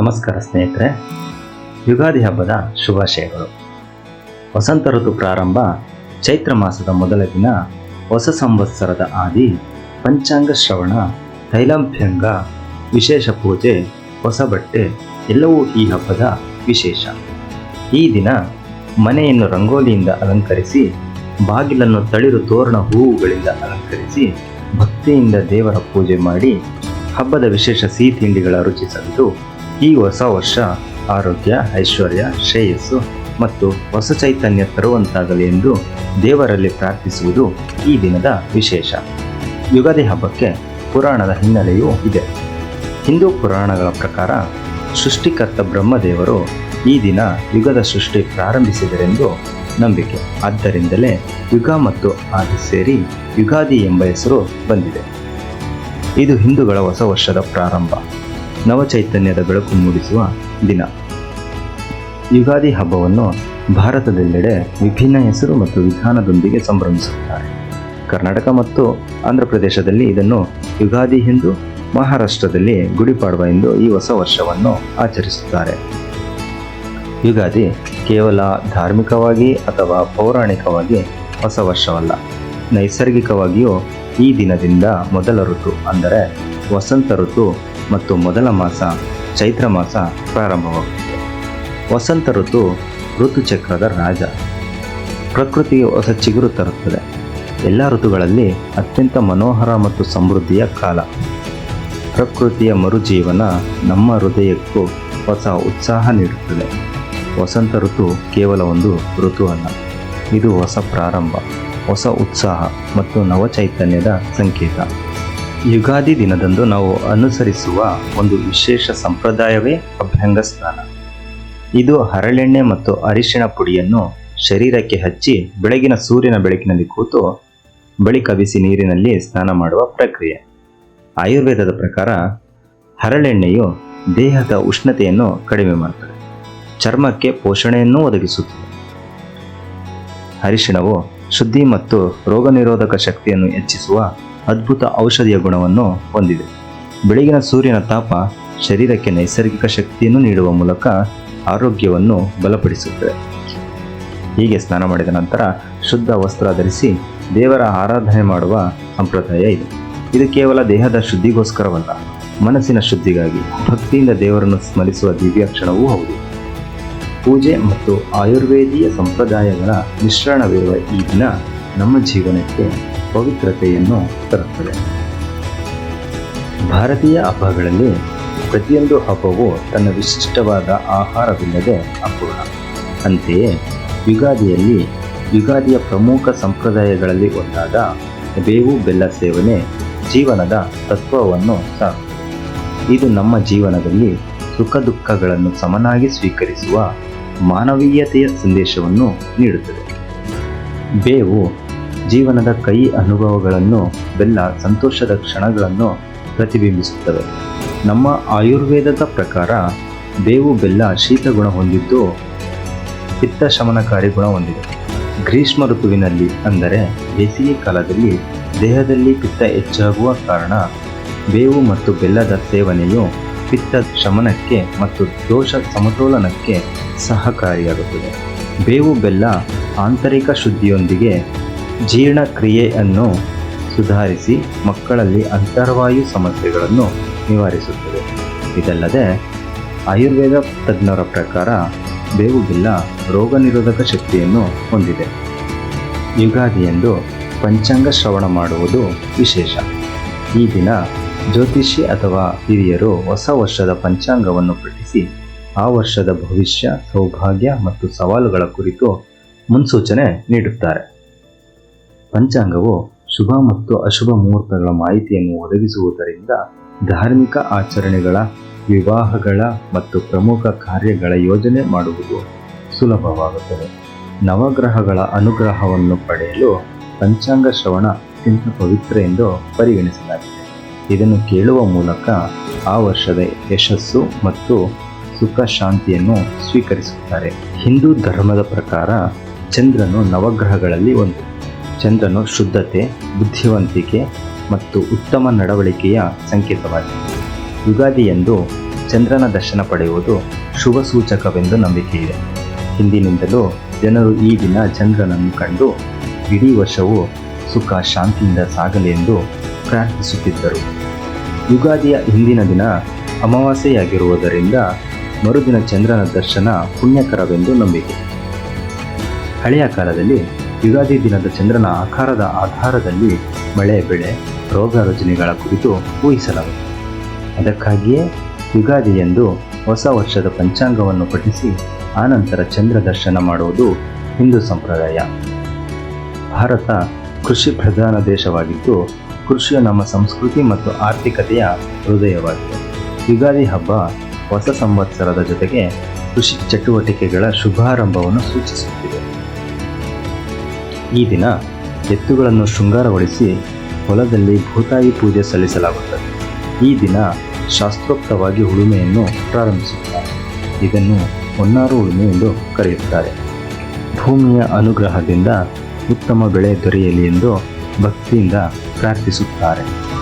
ನಮಸ್ಕಾರ ಸ್ನೇಹಿತರೆ. ಯುಗಾದಿ ಹಬ್ಬದ ಶುಭಾಶಯಗಳು. ವಸಂತ ಋತು ಪ್ರಾರಂಭ ಚೈತ್ರ ಮಾಸದ ಮೊದಲ ದಿನ ಹೊಸ ಸಂವತ್ಸರದ ಆದಿ ಪಂಚಾಂಗ ಶ್ರವಣ ತೈಲಂಭ್ಯಂಗ ವಿಶೇಷ ಪೂಜೆ ಹೊಸ ಬಟ್ಟೆ ಎಲ್ಲವೂ ಈ ಹಬ್ಬದ ವಿಶೇಷ. ಈ ದಿನ ಮನೆಯನ್ನು ರಂಗೋಲಿಯಿಂದ ಅಲಂಕರಿಸಿ ಬಾಗಿಲನ್ನು ತಳಿರು ತೋರಣ ಹೂವುಗಳಿಂದ ಅಲಂಕರಿಸಿ ಭಕ್ತಿಯಿಂದ ದೇವರ ಪೂಜೆ ಮಾಡಿ ಹಬ್ಬದ ವಿಶೇಷ ಸಿಹಿ ತಿಂಡಿಗಳ ರುಚಿ ಸವಿದು ಈ ಹೊಸ ವರ್ಷ ಆರೋಗ್ಯ, ಐಶ್ವರ್ಯ, ಶ್ರೇಯಸ್ಸು ಮತ್ತು ಹೊಸ ಚೈತನ್ಯ ತರುವಂತಾಗಲಿ ಎಂದು ದೇವರಲ್ಲಿ ಪ್ರಾರ್ಥಿಸುವುದು ಈ ದಿನದ ವಿಶೇಷ. ಯುಗಾದಿ ಹಬ್ಬಕ್ಕೆ ಪುರಾಣದ ಹಿನ್ನೆಲೆಯೂ ಇದೆ. ಹಿಂದೂ ಪುರಾಣಗಳ ಪ್ರಕಾರ ಸೃಷ್ಟಿಕರ್ತ ಬ್ರಹ್ಮದೇವರು ಈ ದಿನ ಯುಗದ ಸೃಷ್ಟಿ ಪ್ರಾರಂಭಿಸಿದರೆಂದು ನಂಬಿಕೆ. ಆದ್ದರಿಂದಲೇ ಯುಗ ಮತ್ತು ಆದಿ ಸೇರಿ ಯುಗಾದಿ ಎಂಬ ಹೆಸರು ಬಂದಿದೆ. ಇದು ಹಿಂದೂಗಳ ಹೊಸ ವರ್ಷದ ಪ್ರಾರಂಭ. ನವಚೈತನ್ಯದ ಬೆಳಕು ಮೂಡಿಸುವ ದಿನ. ಯುಗಾದಿ ಹಬ್ಬವನ್ನು ಭಾರತದೆಲ್ಲೆಡೆ ವಿಭಿನ್ನ ಹೆಸರು ಮತ್ತು ವಿಧಾನದೊಂದಿಗೆ ಸಂಭ್ರಮಿಸುತ್ತಾರೆ. ಕರ್ನಾಟಕ ಮತ್ತು ಆಂಧ್ರ ಪ್ರದೇಶದಲ್ಲಿ ಇದನ್ನು ಯುಗಾದಿ ಎಂದು ಮಹಾರಾಷ್ಟ್ರದಲ್ಲಿ ಗುಡಿಪಾಡ್ವ ಎಂದು ಈ ಹೊಸ ವರ್ಷವನ್ನು ಆಚರಿಸುತ್ತಾರೆ. ಯುಗಾದಿ ಕೇವಲ ಧಾರ್ಮಿಕವಾಗಿ ಅಥವಾ ಪೌರಾಣಿಕವಾಗಿ ಹೊಸ ವರ್ಷವಲ್ಲ. ನೈಸರ್ಗಿಕವಾಗಿಯೂ ಈ ದಿನದಿಂದ ಮೊದಲ ಋತು ಅಂದರೆ ವಸಂತ ಋತು ಮತ್ತು ಮೊದಲ ಮಾಸ ಚೈತ್ರ ಮಾಸ ಪ್ರಾರಂಭವಾಗುತ್ತದೆ. ವಸಂತ ಋತು ಋತುಚಕ್ರದ ರಾಜ. ಪ್ರಕೃತಿಯು ಹೊಸ ಚಿಗುರು ತರುತ್ತದೆ. ಎಲ್ಲ ಋತುಗಳಲ್ಲಿ ಅತ್ಯಂತ ಮನೋಹರ ಮತ್ತು ಸಮೃದ್ಧಿಯ ಕಾಲ. ಪ್ರಕೃತಿಯ ಮರುಜೀವನ ನಮ್ಮ ಹೃದಯಕ್ಕೂ ಹೊಸ ಉತ್ಸಾಹ ನೀಡುತ್ತದೆ. ವಸಂತ ಋತು ಕೇವಲ ಒಂದು ಋತು ಅಲ್ಲ, ಇದು ಹೊಸ ಪ್ರಾರಂಭ, ಹೊಸ ಉತ್ಸಾಹ ಮತ್ತು ನವಚೈತನ್ಯದ ಸಂಕೇತ. ಯುಗಾದಿ ದಿನದಂದು ನಾವು ಅನುಸರಿಸುವ ಒಂದು ವಿಶೇಷ ಸಂಪ್ರದಾಯವೇ ಅಭ್ಯಂಗ ಸ್ನಾನ ಇದು ಹರಳೆಣ್ಣೆ ಮತ್ತು ಅರಿಶಿಣ ಪುಡಿಯನ್ನು ಶರೀರಕ್ಕೆ ಹಚ್ಚಿ ಬೆಳಗಿನ ಸೂರ್ಯನ ಬೆಳಕಿನಲ್ಲಿ ಕೂತು ಬಳಿಕ ಬಿಸಿ ನೀರಿನಲ್ಲಿ ಸ್ನಾನ ಮಾಡುವ ಪ್ರಕ್ರಿಯೆ. ಆಯುರ್ವೇದದ ಪ್ರಕಾರ ಹರಳೆಣ್ಣೆಯು ದೇಹದ ಉಷ್ಣತೆಯನ್ನು ಕಡಿಮೆ ಮಾಡುತ್ತದೆ ಚರ್ಮಕ್ಕೆ ಪೋಷಣೆಯನ್ನು ಒದಗಿಸುತ್ತದೆ. ಅರಿಶಿಣವು ಶುದ್ಧಿ ಮತ್ತು ರೋಗನಿರೋಧಕ ಶಕ್ತಿಯನ್ನು ಹೆಚ್ಚಿಸುವ ಅದ್ಭುತ ಔಷಧಿಯ ಗುಣವನ್ನು ಹೊಂದಿದೆ. ಬೆಳಗಿನ ಸೂರ್ಯನ ತಾಪ ಶರೀರಕ್ಕೆ ನೈಸರ್ಗಿಕ ಶಕ್ತಿಯನ್ನು ನೀಡುವ ಮೂಲಕ ಆರೋಗ್ಯವನ್ನು ಬಲಪಡಿಸುತ್ತದೆ. ಹೀಗೆ ಸ್ನಾನ ಮಾಡಿದ ನಂತರ ಶುದ್ಧ ವಸ್ತ್ರ ಧರಿಸಿ ದೇವರ ಆರಾಧನೆ ಮಾಡುವ ಸಂಪ್ರದಾಯ ಇದೆ. ಇದು ಕೇವಲ ದೇಹದ ಶುದ್ಧಿಗೋಸ್ಕರವಲ್ಲ, ಮನಸ್ಸಿನ ಶುದ್ಧಿಗಾಗಿ, ಭಕ್ತಿಯಿಂದ ದೇವರನ್ನು ಸ್ಮರಿಸುವ ದಿವ್ಯ ಕ್ಷಣವೂ ಹೌದು. ಪೂಜೆ ಮತ್ತು ಆಯುರ್ವೇದೀಯ ಸಂಪ್ರದಾಯಗಳ ಮಿಶ್ರಣವಿರುವ ಈ ದಿನ ನಮ್ಮ ಜೀವನಕ್ಕೆ ಪವಿತ್ರತೆಯನ್ನು ತರುತ್ತದೆ. ಭಾರತೀಯ ಹಬ್ಬಗಳಲ್ಲಿ ಪ್ರತಿಯೊಂದು ಹಬ್ಬವು ತನ್ನ ವಿಶಿಷ್ಟವಾದ ಆಹಾರವಿಲ್ಲದೆ ಅಪೂರ್ಣ. ಅಂತೆಯೇ ಯುಗಾದಿಯಲ್ಲಿ ಯುಗಾದಿಯ ಪ್ರಮುಖ ಸಂಪ್ರದಾಯಗಳಲ್ಲಿ ಒಂದಾದ ಬೇವು ಬೆಲ್ಲ ಸೇವನೆ ಜೀವನದ ತತ್ವವನ್ನು ಸಾರುತ್ತದೆ. ಇದು ನಮ್ಮ ಜೀವನದಲ್ಲಿ ಸುಖ ದುಃಖಗಳನ್ನು ಸಮನಾಗಿ ಸ್ವೀಕರಿಸುವ ಮಾನವೀಯತೆಯ ಸಂದೇಶವನ್ನು ನೀಡುತ್ತದೆ. ಬೇವು ಜೀವನದ ಕೈ ಅನುಭವಗಳನ್ನು, ಬೆಲ್ಲ ಸಂತೋಷದ ಕ್ಷಣಗಳನ್ನು ಪ್ರತಿಬಿಂಬಿಸುತ್ತವೆ. ನಮ್ಮ ಆಯುರ್ವೇದದ ಪ್ರಕಾರ ಬೇವು ಬೆಲ್ಲ ಶೀತ ಗುಣ ಹೊಂದಿದ್ದು ಪಿತ್ತ ಶಮನಕಾರಿ ಗುಣ ಹೊಂದಿದೆ. ಗ್ರೀಷ್ಮ ಋತುವಿನಲ್ಲಿ ಅಂದರೆ ಬೇಸಿಗೆ ಕಾಲದಲ್ಲಿ ದೇಹದಲ್ಲಿ ಪಿತ್ತ ಹೆಚ್ಚಾಗುವ ಕಾರಣ ಬೇವು ಮತ್ತು ಬೆಲ್ಲದ ಸೇವನೆಯು ಪಿತ್ತ ಶಮನಕ್ಕೆ ಮತ್ತು ದೋಷ ಸಮತೋಲನಕ್ಕೆ ಸಹಕಾರಿಯಾಗುತ್ತದೆ. ಬೇವು ಬೆಲ್ಲ ಆಂತರಿಕ ಶುದ್ಧಿಯೊಂದಿಗೆ ಜೀರ್ಣಕ್ರಿಯೆಯನ್ನು ಸುಧಾರಿಸಿ ಮಕ್ಕಳಲ್ಲಿ ಅಂತರ್ವಾಯು ಸಮಸ್ಯೆಗಳನ್ನು ನಿವಾರಿಸುತ್ತದೆ. ಇದಲ್ಲದೆ, ಆಯುರ್ವೇದ ತಜ್ಞರ ಪ್ರಕಾರ ಬೇವು ಬೆಲ್ಲ ರೋಗ ನಿರೋಧಕ ಶಕ್ತಿಯನ್ನು ಹೊಂದಿದೆ. ಯುಗಾದಿಯಂದು ಪಂಚಾಂಗ ಶ್ರವಣ ಮಾಡುವುದು ವಿಶೇಷ. ಈ ದಿನ ಜ್ಯೋತಿಷಿ ಅಥವಾ ಹಿರಿಯರು ಹೊಸ ವರ್ಷದ ಪಂಚಾಂಗವನ್ನು ಪಠಿಸಿ ಆ ವರ್ಷದ ಭವಿಷ್ಯ, ಸೌಭಾಗ್ಯ ಮತ್ತು ಸವಾಲುಗಳ ಕುರಿತು ಮುನ್ಸೂಚನೆ ನೀಡುತ್ತಾರೆ. ಪಂಚಾಂಗವು ಶುಭ ಮತ್ತು ಅಶುಭ ಮುಹೂರ್ತಗಳ ಮಾಹಿತಿಯನ್ನು ಒದಗಿಸುವುದರಿಂದ ಧಾರ್ಮಿಕ ಆಚರಣೆಗಳ, ವಿವಾಹಗಳ ಮತ್ತು ಪ್ರಮುಖ ಕಾರ್ಯಗಳ ಯೋಜನೆ ಮಾಡುವುದು ಸುಲಭವಾಗುತ್ತದೆ. ನವಗ್ರಹಗಳ ಅನುಗ್ರಹವನ್ನು ಪಡೆಯಲು ಪಂಚಾಂಗ ಶ್ರವಣ ಅತ್ಯಂತ ಪವಿತ್ರ ಎಂದು ಪರಿಗಣಿಸಲಾಗಿದೆ. ಇದನ್ನು ಕೇಳುವ ಮೂಲಕ ಆ ವರ್ಷದ ಯಶಸ್ಸು ಮತ್ತು ಸುಖ ಶಾಂತಿಯನ್ನು ಸ್ವೀಕರಿಸುತ್ತಾರೆ. ಹಿಂದೂ ಧರ್ಮದ ಪ್ರಕಾರ ಚಂದ್ರನು ನವಗ್ರಹಗಳಲ್ಲಿ ಒಂದು. ಚಂದ್ರನು ಶುದ್ಧತೆ, ಬುದ್ಧಿವಂತಿಕೆ ಮತ್ತು ಉತ್ತಮ ನಡವಳಿಕೆಯ ಸಂಕೇತವಾಗಿದೆ. ಯುಗಾದಿಯಂದು ಚಂದ್ರನ ದರ್ಶನ ಪಡೆಯುವುದು ಶುಭ ಸೂಚಕವೆಂದು ಇದೆ ಹಿಂದಿನಿಂದಲೂ ಜನರು ಈ ದಿನ ಚಂದ್ರನನ್ನು ಕಂಡು ಇಡೀ ವರ್ಷವು ಸುಖ ಶಾಂತಿಯಿಂದ ಸಾಗಲಿ ಎಂದು ಪ್ರಾರ್ಥಿಸುತ್ತಿದ್ದರು. ಯುಗಾದಿಯ ಹಿಂದಿನ ದಿನ ಅಮಾವಾಸ್ಯೆಯಾಗಿರುವುದರಿಂದ ಮರುದಿನ ಚಂದ್ರನ ದರ್ಶನ ಪುಣ್ಯಕರವೆಂದು ನಂಬಿಕೆ. ಹಳೆಯ ಕಾಲದಲ್ಲಿ ಯುಗಾದಿ ದಿನದ ಚಂದ್ರನ ಆಕಾರದ ಆಧಾರದಲ್ಲಿ ಮಳೆ, ಬೆಳೆ, ರೋಗ ರುಜಿನಗಳ ಕುರಿತು ಊಹಿಸಲಾಗುತ್ತದೆ ಅದಕ್ಕಾಗಿಯೇ ಯುಗಾದಿ ಎಂದು ಹೊಸ ವರ್ಷದ ಪಂಚಾಂಗವನ್ನು ಪಠಿಸಿ ಆನಂತರ ಚಂದ್ರ ದರ್ಶನ ಮಾಡುವುದು ಹಿಂದೂ ಸಂಪ್ರದಾಯ. ಭಾರತ ಕೃಷಿ ಪ್ರಧಾನ ದೇಶವಾಗಿದ್ದು, ಕೃಷಿಯು ನಮ್ಮ ಸಂಸ್ಕೃತಿ ಮತ್ತು ಆರ್ಥಿಕತೆಯ ಹೃದಯವಾಗಿದೆ. ಯುಗಾದಿ ಹಬ್ಬ ಹೊಸ ಸಂವತ್ಸರದ ಜೊತೆಗೆ ಕೃಷಿ ಚಟುವಟಿಕೆಗಳ ಶುಭಾರಂಭವನ್ನು ಸೂಚಿಸುತ್ತಿದೆ. ಈ ದಿನ ಎತ್ತುಗಳನ್ನು ಶೃಂಗಾರಗೊಳಿಸಿ ಹೊಲದಲ್ಲಿ ಭೂತಾಯಿ ಪೂಜೆ ಸಲ್ಲಿಸಲಾಗುತ್ತದೆ. ಈ ದಿನ ಶಾಸ್ತ್ರೋಕ್ತವಾಗಿ ಉಳುಮೆಯನ್ನು ಪ್ರಾರಂಭಿಸುತ್ತಾರೆ. ಇದನ್ನು ಹೊನ್ನಾರು ಉಳುಮೆ ಎಂದು ಕರೆಯುತ್ತಾರೆ. ಭೂಮಿಯ ಅನುಗ್ರಹದಿಂದ ಉತ್ತಮ ಬೆಳೆ ದೊರೆಯಲಿ ಎಂದು ಭಕ್ತಿಯಿಂದ ಪ್ರಾರ್ಥಿಸುತ್ತಾರೆ.